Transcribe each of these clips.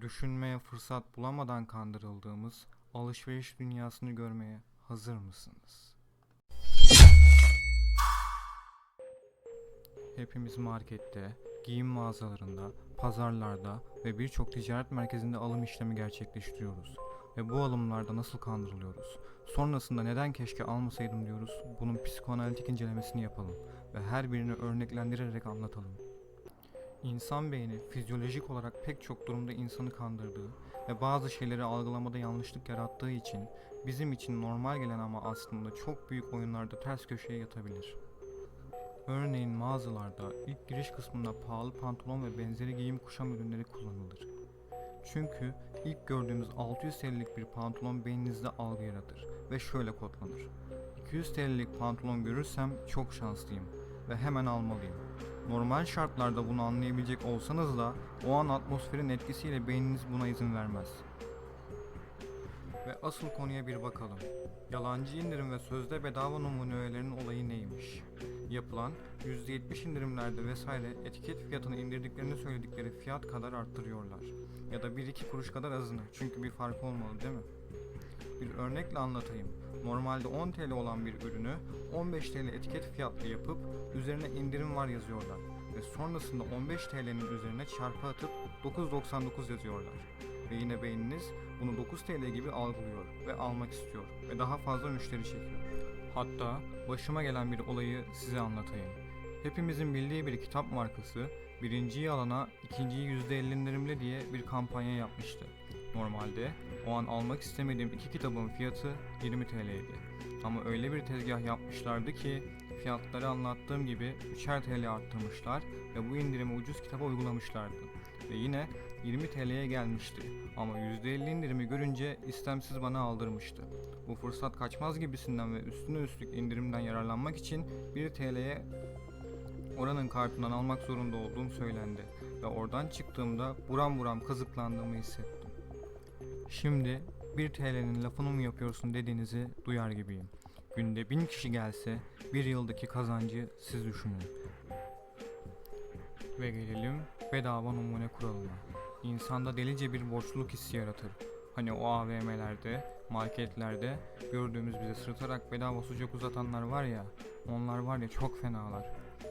Düşünmeye fırsat bulamadan kandırıldığımız alışveriş dünyasını görmeye hazır mısınız? Hepimiz markette, giyim mağazalarında, pazarlarda ve birçok ticaret merkezinde alım işlemi gerçekleştiriyoruz. Ve bu alımlarda nasıl kandırılıyoruz? Sonrasında neden keşke almasaydım diyoruz? Bunun psikoanalitik incelemesini yapalım ve her birini örneklendirerek anlatalım. İnsan beyni fizyolojik olarak pek çok durumda insanı kandırdığı ve bazı şeyleri algılamada yanlışlık yarattığı için bizim için normal gelen ama aslında çok büyük oyunlarda ters köşeye yatabilir. Örneğin mağazalarda ilk giriş kısmında pahalı pantolon ve benzeri giyim kuşam ürünleri kullanılır. Çünkü ilk gördüğümüz 600 TL'lik bir pantolon beyninizde algı yaratır ve şöyle kodlanır. 200 TL'lik pantolon görürsem çok şanslıyım ve hemen almalıyım. Normal şartlarda bunu anlayabilecek olsanız da o an atmosferin etkisiyle beyniniz buna izin vermez. Ve asıl konuya bir bakalım. Yalancı indirim ve sözde bedava numunelerinin olayı neymiş? Yapılan %70 indirimlerde vesaire etiket fiyatını indirdiklerini söyledikleri fiyat kadar arttırıyorlar. Ya da 1-2 kuruş kadar azını çünkü bir fark olmalı değil mi? Bir örnekle anlatayım. Normalde 10 TL olan bir ürünü 15 TL etiket fiyatlı yapıp üzerine indirim var yazıyorlar. Ve sonrasında 15 TL'nin üzerine çarpı atıp 9.99 yazıyorlar. Ve yine beyniniz bunu 9 TL gibi algılıyor ve almak istiyor ve daha fazla müşteri çekiyor. Hatta başıma gelen bir olayı size anlatayım. Hepimizin bildiği bir kitap markası birinciyi alana ikinciyi %50 indirimli diye bir kampanya yapmıştı. Normalde o an almak istemediğim iki kitabın fiyatı 20 TL'ydi. Ama öyle bir tezgah yapmışlardı ki fiyatları anlattığım gibi 3'er TL arttırmışlar ve bu indirimi ucuz kitaba uygulamışlardı. Ve yine 20 TL'ye gelmişti ama %50 indirimi görünce istemsiz bana aldırmıştı. Bu fırsat kaçmaz gibisinden ve üstüne üstlük indirimden yararlanmak için 1 TL'ye oranın kartından almak zorunda olduğum söylendi ve oradan çıktığımda buram buram kazıklandığımı hissettim. Şimdi 1 TL'nin lafını mı yapıyorsun dediğinizi duyar gibiyim. Günde 1000 kişi gelse bir yıldaki kazancı siz düşünün. Ve gelelim bedava numune kuralına. İnsanda delice bir borçluluk hissi yaratır. Hani o AVM'lerde, marketlerde gördüğümüz bize sırıtarak bedava sucuk uzatanlar var ya, onlar var ya çok fenalar.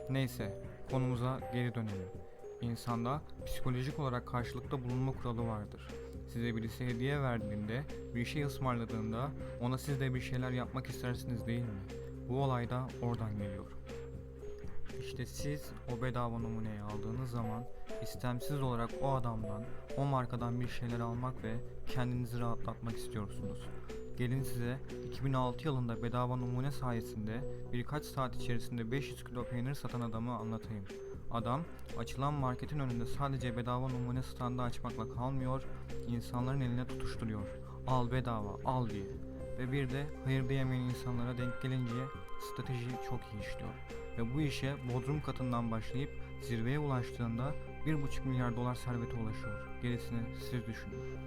Neyse, konumuza geri dönelim. İnsanda psikolojik olarak karşılıkta bulunma kuralı vardır. Size birisi hediye verdiğinde, bir şey ısmarladığında ona siz de bir şeyler yapmak istersiniz değil mi? Bu olay da oradan geliyor. İşte siz o bedava numuneyi aldığınız zaman istemsiz olarak o adamdan, o markadan bir şeyler almak ve kendinizi rahatlatmak istiyorsunuz. Gelin size 2006 yılında bedava numune sayesinde birkaç saat içerisinde 500 kilo peynir satan adamı anlatayım. Adam açılan marketin önünde sadece bedava numune standı açmakla kalmıyor, insanların eline tutuşturuyor. Al bedava, al diye. Ve bir de hayır diyemeyen insanlara denk gelince strateji çok iyi işliyor. Ve bu işe bodrum katından başlayıp zirveye ulaştığında 1,5 milyar dolar servete ulaşıyor. Gerisini siz düşünün.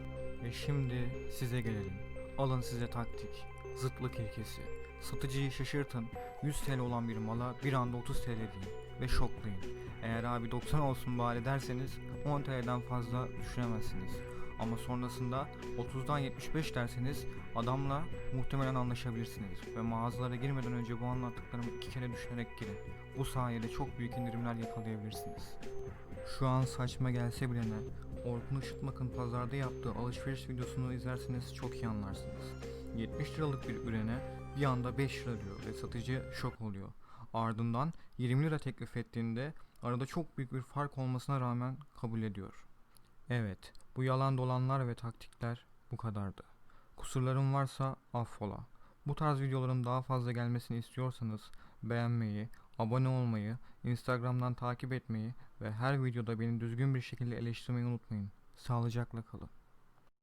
Ve şimdi size gelelim. Alın size taktik. Zıtlık ilkesi. Satıcıyı şaşırtın. 100 TL olan bir mala bir anda 30 TL deyin ve şoklayın. Eğer abi 90 olsun bari derseniz 10 TL'den fazla düşüremezsiniz. Ama sonrasında 30'dan 75 derseniz adamla muhtemelen anlaşabilirsiniz ve mağazalara girmeden önce bu anlattıklarımı iki kere düşünerek girin. Bu sayede çok büyük indirimler yakalayabilirsiniz. Şu an saçma gelse bile ne, Orkun Işıtmak'ın pazarda yaptığı alışveriş videosunu izlerseniz çok iyi anlarsınız. 70 liralık bir ürüne bir anda 5 lira diyor ve satıcı şok oluyor. Ardından 20 lira teklif ettiğinde arada çok büyük bir fark olmasına rağmen kabul ediyor. Evet, bu yalan dolanlar ve taktikler bu kadardı. Kusurlarım varsa affola. Bu tarz videoların daha fazla gelmesini istiyorsanız beğenmeyi, abone olmayı, Instagram'dan takip etmeyi ve her videoda beni düzgün bir şekilde eleştirmeyi unutmayın. Sağlıcakla kalın.